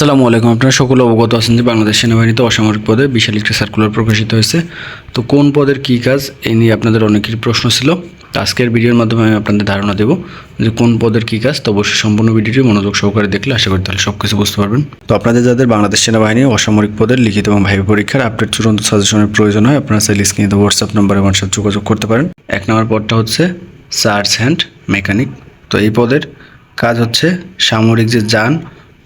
আসসালামু আলাইকুম। আপনারা সকলে অবগত আছেন যে বাংলাদেশ সেনাবাহিনীতে অসামরিক পদে বিশাল একটি সার্কুলার প্রকাশিত হয়েছে। তো কোন পদের কী কাজ এই নিয়ে আপনাদের অনেকেরই প্রশ্ন ছিল। আজকের ভিডিওর মাধ্যমে আমি আপনাদের ধারণা দেবো যে কোন পদের কী কাজ। তো অবশ্যই সম্পূর্ণ ভিডিওটি মনোযোগ সহকারে দেখলে আশা করি তাহলে সব কিছু বুঝতে পারবেন। তো আপনাদের যাদের বাংলাদেশ সেনাবাহিনী অসামরিক পদের লিখিত এবং ভাইভা পরীক্ষার আপডেট চূড়ান্ত সাজেশনের প্রয়োজন হয়, আপনারা চাইলে স্ক্রিনে হোয়াটসঅ্যাপ নম্বরে আমার সাথে যোগাযোগ করতে পারেন। এক নম্বর পদটা হচ্ছে সার্চ হ্যান্ড মেকানিক তো এই পদের কাজ হচ্ছে সামরিক যে যান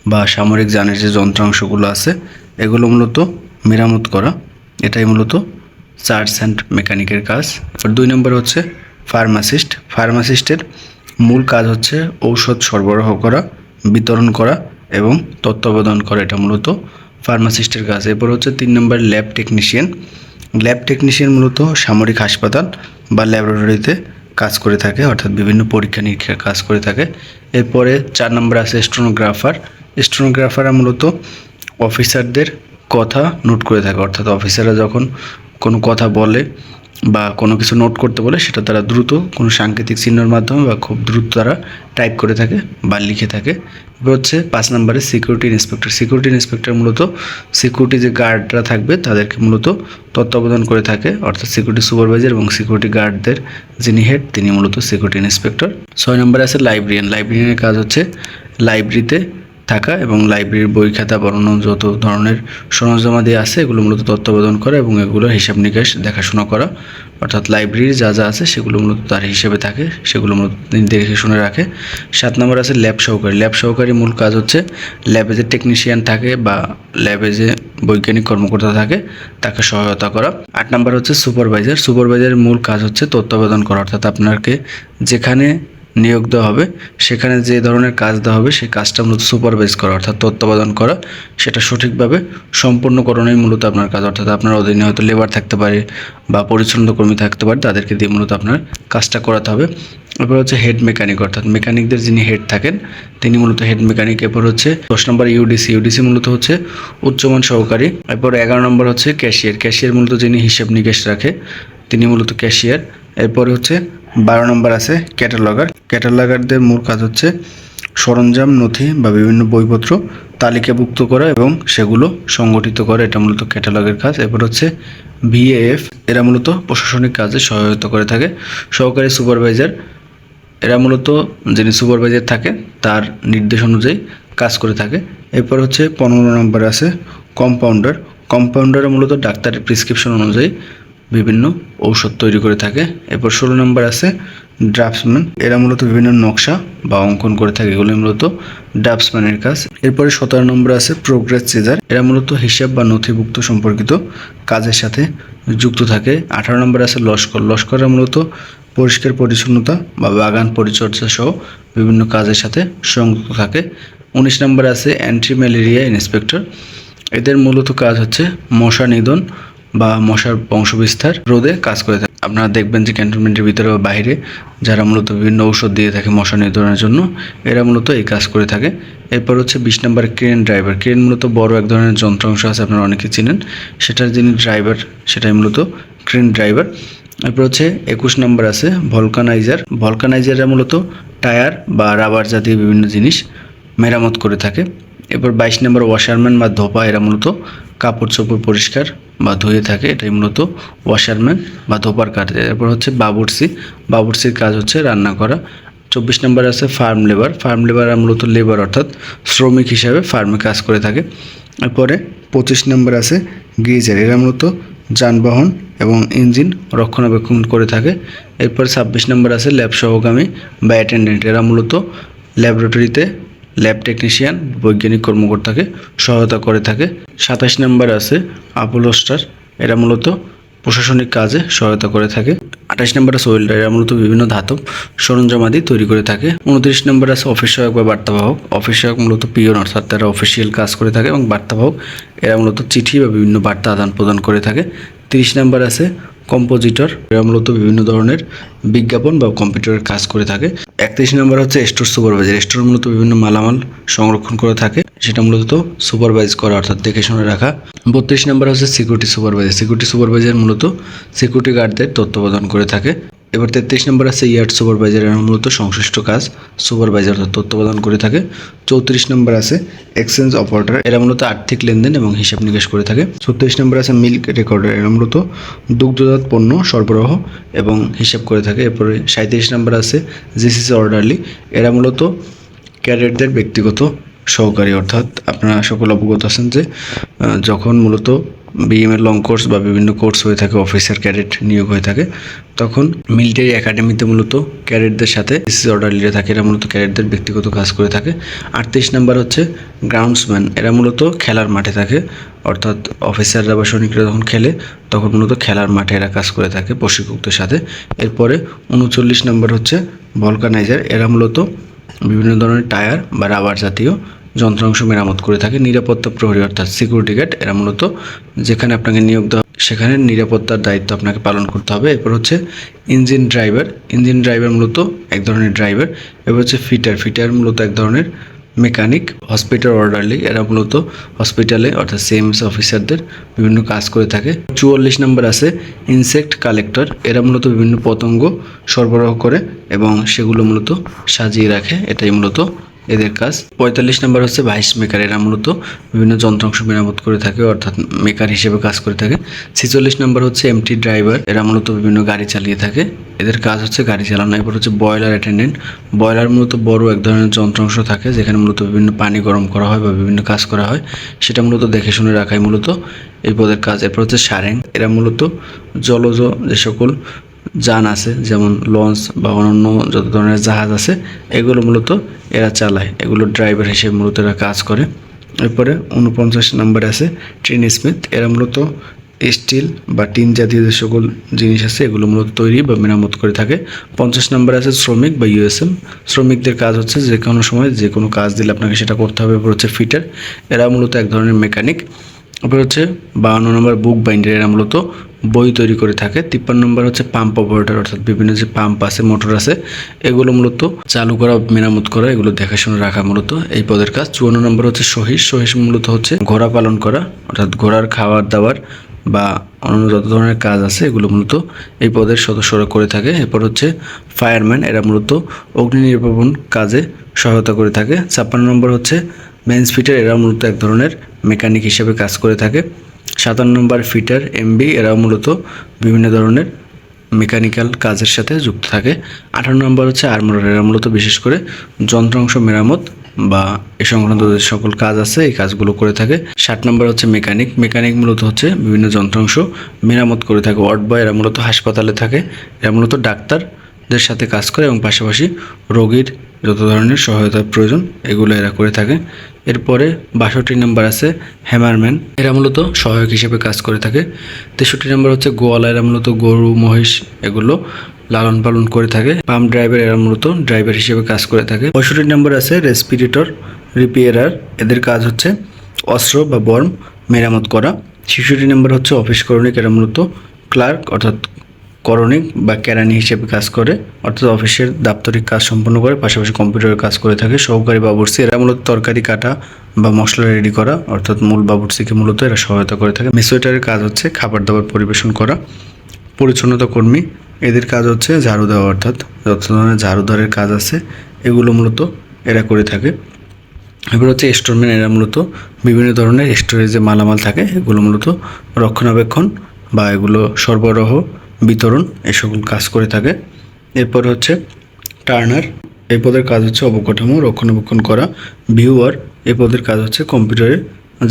বা সামরিক যানের যে যন্ত্রাংশগুলো আছে, এগুলো মূলত মেরামত করা। এটাই মূলত চার্জ অ্যান্ড মেকানিকের কাজ। আর দুই নম্বর হচ্ছে ফার্মাসিস্ট। ফার্মাসিস্টের মূল কাজ হচ্ছে ঔষধ সরবরাহ করা, বিতরণ করা এবং তত্ত্বাবধান করা। এটা মূলত ফার্মাসিস্টের কাজ। এরপর হচ্ছে তিন নম্বর ল্যাব টেকনিশিয়ান। ল্যাব টেকনিশিয়ান মূলত সামরিক হাসপাতাল বা ল্যাবরেটরিতে কাজ করে থাকে, অর্থাৎ বিভিন্ন পরীক্ষা নিরীক্ষার কাজ করে থাকে। এরপরে চার নম্বর আছে স্টোনোগ্রাফার। স্টোনোগ্রাফাররা মূলত অফিসারদের কথা নোট করে থাকে। অর্থাৎ অফিসাররা যখন কোনো কথা বলে বা কোনো কিছু নোট করতে বলে, সেটা তারা দ্রুত কোনো সাংকেতিক চিহ্নের মাধ্যমে বা খুব দ্রুত তারা টাইপ করে থাকে বা লিখে থাকে। এবার হচ্ছে পাঁচ নম্বরে সিকিউরিটি ইন্সপেক্টর। সিকিউরিটি ইন্সপেক্টর মূলত সিকিউরিটি যে গার্ডরা থাকবে, তাদেরকে মূলত তত্ত্বাবধান করে থাকে। অর্থাৎ সিকিউরিটি সুপারভাইজার এবং সিকিউরিটি গার্ডদের যিনি হেড, তিনি মূলত সিকিউরিটি ইন্সপেক্টর। ছয় নম্বরে আছে লাইব্রেরিয়ান। লাইব্রেরিয়ানের কাজ হচ্ছে লাইব্রেরিতে থাকা এবং লাইব্রেরির বই, খাতা, বর্ণনা যত ধরনের সরঞ্জামাদি আছে, এগুলো মূলত তত্ত্বাবধান করা এবং এগুলো হিসাব নিকাশ, দেখাশোনা করা। অর্থাৎ লাইব্রেরির যা যা আছে, সেগুলো মূলত তার হিসেবে থাকে, সেগুলো মূলত দেখে শুনে রাখে। সাত নম্বর আছে ল্যাব সহকারী। ল্যাব সহকারী মূল কাজ হচ্ছে, ল্যাবে যে টেকনিশিয়ান থাকে বা ল্যাবে যে বৈজ্ঞানিক কর্মকর্তা থাকে, তাকে সহায়তা করা। আট নম্বর হচ্ছে সুপারভাইজার সুপারভাইজারের মূল কাজ হচ্ছে তত্ত্বাবধান করা। অর্থাৎ আপনাকে যেখানে নিয়োগ দেওয়া হবে। সেখানে যে ধরনের কাজ দেওয়া হবে, সেই কাজটা মূলত সুপারভাইজ করা, অর্থাৎ তত্ত্বাবধান করা। সেটা সঠিকভাবে সম্পূর্ণ সম্পূর্ণকরণই মূলত আপনার কাজ, অর্থাৎ আপনার অধীনে হয়তো লেবার থাকতে পারে বা পরিচ্ছন্ন কর্মী থাকতে পারে, তাদেরকে দিয়ে মূলত আপনার কাজটা করাতে হবে। এরপর হচ্ছে হেড মেকানিক অর্থাৎ মেকানিকদের যিনি হেড থাকেন, তিনি মূলত হেড মেকানিক এরপর হচ্ছে দশ নম্বর ইউডিসি ইউডিসি মূলত হচ্ছে উচ্চমান সহকারী। এরপর এগারো নম্বর হচ্ছে ক্যাশিয়ার ক্যাশিয়ার মূলত যিনি হিসেব নিকেশ রাখে, তিনি মূলত ক্যাশিয়ার এরপরে হচ্ছে বারো নম্বর আছে ক্যাটালগার। ক্যাটালগারদের মূল কাজ হচ্ছে সরঞ্জাম, নথি বা বিভিন্ন বইপত্র তালিকাভুক্ত করা এবং সেগুলো সংগঠিত করা। এটা মূলত ক্যাটালগের কাজ। এরপর হচ্ছে ভিএএফ। এরা মূলত প্রশাসনিক কাজে সহায়তা করে থাকে। সহকারী সুপারভাইজার। এরা মূলত যিনি সুপারভাইজার থাকে, তার নির্দেশ অনুযায়ী কাজ করে থাকে। এরপর হচ্ছে পনেরো নম্বর আছে কম্পাউন্ডার। কম্পাউন্ডারে মূলত ডাক্তারের প্রেসক্রিপশন অনুযায়ী বিভিন্ন ঔষধ তৈরি করে থাকে। এরপর ষোলো নম্বর আছে ড্রাফটসম্যান। এরা মূলত বিভিন্ন নকশা বা অঙ্কন করে থাকে। এগুলো মূলত ড্রাফটসম্যানের কাজ। এরপরে সতেরো নম্বর আছে প্রোগ্রেস সিজার। এরা মূলত হিসাব বা নথিভুক্ত সম্পর্কিত কাজের সাথে যুক্ত থাকে। আঠারো নম্বর আছে লস্কর। লস্কররা মূলত পরিষ্কার পরিচ্ছন্নতা বা বাগান পরিচর্যা সহ বিভিন্ন কাজের সাথে সংযুক্ত থাকে। উনিশ নম্বর আছে অ্যান্টি ম্যালেরিয়া ইন্সপেক্টর। এদের মূলত কাজ হচ্ছে মশা নিধন বা মশার বংশবিস্তার রোধে কাজ করে থাকে। আপনারা দেখবেন যে ক্যান্টনমেন্টের ভিতরে বা বাইরে যারা মূলত বিভিন্ন ঔষধ দিয়ে থাকে মশা নিধনের জন্য, এরা মূলত এই কাজ করে থাকে। এরপর হচ্ছে বিশ নম্বর ক্রেন ড্রাইভার ক্রেন মূলত বড় এক ধরনের যন্ত্রাংশ আছে, আপনারা অনেকে চিনেন। সেটার যিনি ড্রাইভার সেটাই মূলত ক্রেন ড্রাইভার এরপর হচ্ছে একুশ নম্বর আছে ভলকানাইজার ভলকানাইজাররা মূলত টায়ার বা রাবার জাতীয় বিভিন্ন জিনিস মেরামত করে থাকে। এরপর বাইশ নম্বর ওয়াশারম্যান বা ধোপা, এরা মূলত কাপড় চোপড় পরিষ্কার বা ধুয়ে থাকে, এটাই মূলত ওয়াশারম্যান বা ধোপার কাজ এরপর হচ্ছে বাবুরসি বাবুরসির কাজ হচ্ছে রান্না করা। চব্বিশ নম্বর আছে ফার্ম লেবার ফার্ম লেবার মূলত লেবার অর্থাৎ শ্রমিক হিসাবে ফার্মে কাজ করে থাকে। এরপরে পঁচিশ নম্বর আছে গিজার। এরা মূলত যানবাহন এবং ইঞ্জিন রক্ষণাবেক্ষণ করে থাকে। এরপর ছাব্বিশ নম্বর আছে ল্যাব সহগামী বা অ্যাটেন্ডেন্ট এরা মূলত ল্যাবরেটরিতে ল্যাব টেকনিশিয়ান বৈজ্ঞানিক কর্মকর্তাকে সহায়তা করে থাকে। সাতাশ নম্বর আছে আপোলো স্টার এরা মূলত প্রশাসনিক কাজে সহায়তা করে থাকে। আঠাশ নম্বর আছে ওয়েল্ডার এরা মূলত বিভিন্ন ধাতব সরঞ্জামাদি তৈরি করে থাকে। উনত্রিশ নম্বর আছে অফিস সহায়ক বা বার্তাবাহক। অফিস সহায়ক মূলত পিওন, অর্থাৎ তারা অফিসিয়াল কাজ করে থাকে এবং বার্তাবাহক, এরা মূলত চিঠি বা বিভিন্ন বার্তা আদান প্রদান করে থাকে। তিরিশ নম্বর আছে কম্পোজিটর। এরা মূলত বিভিন্ন ধরনের বিজ্ঞাপন বা কম্পিউটারের কাজ করে থাকে। একত্রিশ নম্বর হচ্ছে স্টোর সুপারভাইজার। স্টোর মূলত বিভিন্ন মালামাল সংরক্ষণ করে থাকে সেটা মূলত সুপারভাইজ করা, অর্থাৎ দেখে শুনে রাখা। বত্রিশ নম্বর হচ্ছে সিকিউরিটি সুপারভাইজার। সিকিউরিটি সুপারভাইজার মূলত সিকিউরিটি গার্ডদের তত্ত্বাবধান করে থাকে। এবার তেত্রিশ নম্বর আছে ইয়ার্ড সুপারভাইজার এরা মূলত সংশ্লিষ্ট কাজ সুপারভাইজার তথ্য প্রদান করে থাকে। চৌত্রিশ নম্বর আছে এক্সচেঞ্জ অপারেটর, এরা মূলত আর্থিক লেনদেন এবং হিসাব নিকাশ করে থাকে। ছত্রিশ নম্বর আছে মিল্ক রেকর্ডার, এরা মূলত দুগ্ধজাত পণ্য সরবরাহ এবং হিসাব করে থাকে। এরপরে সাঁত্রিশ নম্বর আছে জিসিসি অর্ডারলি এরা মূলত ক্যাডেটদের ব্যক্তিগত সহকারী। অর্থাৎ আপনারা সকল অবগত আছেন যে যখন মূলত বিএমের লং কোর্স বা বিভিন্ন কোর্স হয়ে থাকে অফিসার ক্যাডেট নিয়োগ হয়ে থাকে, তখন মিলিটারি একাডেমিতে মূলত ক্যাডেটদের সাথে এসএসসি অর্ডারলিরা থাকে, এরা মূলত ক্যাডেটদের ব্যক্তিগত কাজ করে থাকে। আটত্রিশ নাম্বার হচ্ছে গ্রাউন্ডসম্যান এরা মূলত খেলার মাঠে থাকে, অর্থাৎ অফিসাররা বা সৈনিকরা যখন খেলে, তখন মূলত খেলার মাঠে এরা কাজ করে থাকে প্রশিক্ষকদের সাথে। এরপরে উনচল্লিশ নাম্বার হচ্ছে ভলকানাইজার এরা মূলত বিভিন্ন ধরনের টায়ার বা রাবার জাতীয় যন্ত্রাংশ মেরামত করে থাকে নিরাপত্তা প্রহরী, অর্থাৎ সিকিউরিটি গার্ড এরা মূলত যেখানে আপনাকে নিয়োগ দেওয়া সেখানে নিরাপত্তার দায়িত্ব আপনাকে পালন করতে হবে। এরপর হচ্ছে ইঞ্জিন ড্রাইভার ইঞ্জিন ড্রাইভার মূলত এক ধরনের ড্রাইভার এবার হচ্ছে ফিটার ফিটার মূলত এক ধরনের মেকানিক হসপিটাল অর্ডারলি এরা মূলত হসপিটালে অর্থাৎ সিএমএস অফিসারদের বিভিন্ন কাজ করে থাকে। চুয়াল্লিশ নম্বর আছে ইনসেক্ট কালেক্টর এরা মূলত বিভিন্ন পতঙ্গ সরবরাহ করে এবং সেগুলো মূলত সাজিয়ে রাখে। এটাই মূলত এদের কাজ। পঁয়তাল্লিশ নম্বর হচ্ছে ভাইস মেকার এরা মূলত বিভিন্ন যন্ত্রাংশ মেরামত করে থাকে, অর্থাৎ মেকার হিসেবে কাজ করে থাকে। ছেচল্লিশ নম্বর হচ্ছে এমটি ড্রাইভার এরা মূলত বিভিন্ন গাড়ি চালিয়ে থাকে। এদের কাজ হচ্ছে গাড়ি চালানো। এরপর হচ্ছে বয়লার অ্যাটেন্ডেন্ট বয়লার মূলত বড় এক ধরনের যন্ত্রাংশ থাকে, যেখানে মূলত বিভিন্ন পানি গরম করা হয় বা বিভিন্ন কাজ করা হয়। সেটা মূলত দেখে শুনে রাখাই মূলত এই পদের কাজ। এরপর হচ্ছে সারেং এরা মূলত জলজ যে সকল যান আছে, যেমন লঞ্চ বা অন্যান্য যত ধরনের জাহাজ আছে, এগুলো মূলত এরা চালায়। এগুলো ড্রাইভার হিসেবে মূলত এরা কাজ করে। এরপরে উনপঞ্চাশ নম্বরে আছে ট্রেন স্মিথ। এরা মূলত স্টিল বা টিন জাতীয় যে সকল জিনিস আছে, এগুলো মূলত তৈরি বা মেরামত করে থাকে। পঞ্চাশ নম্বরে আছে শ্রমিক বা ইউএসএম। শ্রমিকদের কাজ হচ্ছে যে কোনো সময় যে কোনো কাজ দিলে আপনাকে সেটা করতে হবে। এরপর হচ্ছে ফিটার। এরা মূলত এক ধরনের মেকানিক। তারপর হচ্ছে বাউন্ন নম্বর বুক বাইন্ডার। এরা মূলত বই তৈরি করে থাকে। তিপ্পান্ন নম্বর হচ্ছে পাম্প অপারেটর অর্থাৎ বিভিন্ন যে পাম্প আছে মোটর আছে, এগুলো মূলত চালু করা, মেরামত করা, এগুলো দেখাশোনা রাখা মূলত এই পদের কাজ। চুয়ান্ন নম্বর হচ্ছে সহিস সহিস মূলত হচ্ছে ঘোড়া পালন করা, অর্থাৎ ঘোড়ার খাবার দাবার বা অন্যান্য যত ধরনের কাজ আছে, এগুলো মূলত এই পদের সদস্যরা করে থাকে। এরপর হচ্ছে ফায়ারম্যান এরা মূলত অগ্নি নির্বাপন কাজে সহায়তা করে থাকে। ছাপ্পান্ন নম্বর হচ্ছে মেন্স ফিটার এরা মূলত এক ধরনের মেকানিক হিসেবে কাজ করে থাকে। সাতান্ন নম্বর ফিটার এমবি এরা মূলত বিভিন্ন ধরনের মেকানিক্যাল কাজের সাথে যুক্ত থাকে। আঠারো নম্বর হচ্ছে আর্মার এরা মূলত বিশেষ করে যন্ত্রাংশ মেরামত বা এ সংক্রান্ত যে সকল কাজ আছে, এই কাজগুলো করে থাকে। ষাট নম্বর হচ্ছে মেকানিক মেকানিক মূলত হচ্ছে বিভিন্ন যন্ত্রাংশ মেরামত করে থাকে। ওয়ার্ড বয় এরা মূলত হাসপাতালে থাকে। এরা মূলত ডাক্তারদের সাথে কাজ করে এবং পাশাপাশি রোগীর যত ধরনের সহায়তার প্রয়োজন এগুলো এরা করে থাকে। এরপরে বাষট্টি নম্বর আছে হ্যামারম্যান। এরা মূলত সহায়ক হিসেবে কাজ করে থাকে। তেষট্টি নম্বর হচ্ছে গোয়ালা, এরা মূলত গরু, মহিষ এগুলো লালন পালন করে থাকে। পাম্প ড্রাইভার এরা মূলত ড্রাইভার হিসেবে কাজ করে থাকে। পঁয়ষট্টি নম্বর আছে রেসপিরেটর, রিপেয়ারার। এদের কাজ হচ্ছে অস্ত্র বা বর্ম মেরামত করা। ছেষট্টি নম্বর হচ্ছে অফিস করণিক এরা মূলত ক্লার্ক অর্থাৎ করণিক বা কেরানি হিসেবে কাজ করে, অর্থাৎ অফিসের দাপ্তরিক কাজ সম্পন্ন করে, পাশাপাশি কম্পিউটারের কাজ করে থাকে, সহকারী বাবুর্চি। এরা মূলত তরকারি, কাটা বা মশলা রেডি করা, অর্থাৎ মূল বাবুর্চিকে মূলত এরা সহায়তা করে থাকে। মেসোয়েটারের কাজ হচ্ছে খাবার দাবার পরিবেশন করা, পরিচ্ছন্নতা কর্মী। এদের কাজ হচ্ছে ঝাড়ু দেওয়া, অর্থাৎ যত ধরনের ঝাড়ুদারের কাজ আছে, এগুলো মূলত এরা করে থাকে। এবার হচ্ছে স্টোরম্যান, এরা মূলত বিভিন্ন ধরনের স্টোরেজে মালামাল থাকে। এগুলো মূলত রক্ষণাবেক্ষণ বা এগুলো সরবরাহ বিতরণ এই সকল কাজ করে থাকে। এরপর হচ্ছে টার্নার এই পদের কাজ হচ্ছে অবকাঠামো রক্ষণাবেক্ষণ করা। ভিউয়ার এই পদের কাজ হচ্ছে কম্পিউটারের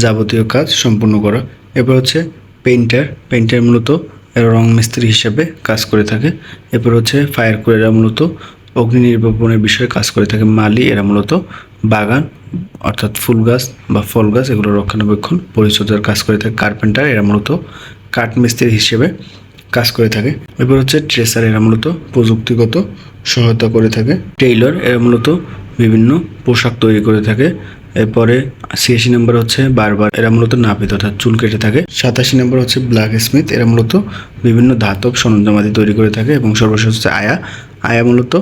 যাবতীয় কাজ সম্পূর্ণ করা। এরপর হচ্ছে পেইন্টার পেইন্টার মূলত রং মিস্ত্রি হিসেবে কাজ করে থাকে। এরপর হচ্ছে ফায়ার করে এরা মূলত অগ্নি নির্বাপনের বিষয়ে কাজ করে থাকে। মালি এরা মূলত বাগান, অর্থাৎ ফুল গাছ বা ফল গাছ, এগুলো রক্ষণাবেক্ষণ, পরিচর্যার কাজ করে থাকে। কার্পেন্টার এরা মূলত কাঠ মিস্ত্রি হিসেবে কাজ করে থাকে। এরপর হচ্ছে ট্রেসার এরা মূলত প্রযুক্তিগত সহায়তা করে থাকে। টেইলর এরা মূলত বিভিন্ন পোশাক তৈরি করে থাকে। এরপরে ছিয়াশি নম্বর হচ্ছে বারবার এরা মূলত নাপিত অর্থাৎ চুল কেটে থাকে। সাতাশি নম্বর হচ্ছে ব্ল্যাক স্মিথ এরা মূলত বিভিন্ন ধাতব সরঞ্জামাদি তৈরি করে থাকে এবং সর্বশেষ হচ্ছে আয়া। আয়া মূলত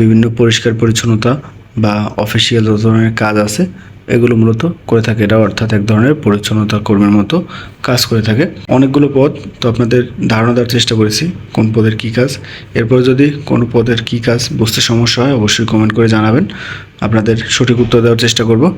বিভিন্ন পরিষ্কার পরিচ্ছন্নতা বা অফিসিয়াল যত ধরনের কাজ আছে, এগুলো মূলত করে থাকে। এটা অর্থাৎ এক ধরনের পরিচ্ছন্নতা কর্মের মতো কাজ করে থাকে। অনেকগুলো পদ, তো আপনাদের ধারণা দেওয়ার চেষ্টা করেছি, কোন পদের কী কাজ। এরপর যদি কোনো পদের কী কাজ বুঝতে সমস্যা হয়, অবশ্যই কমেন্ট করে জানাবেন। আপনাদের সঠিক উত্তর দেওয়ার চেষ্টা করব।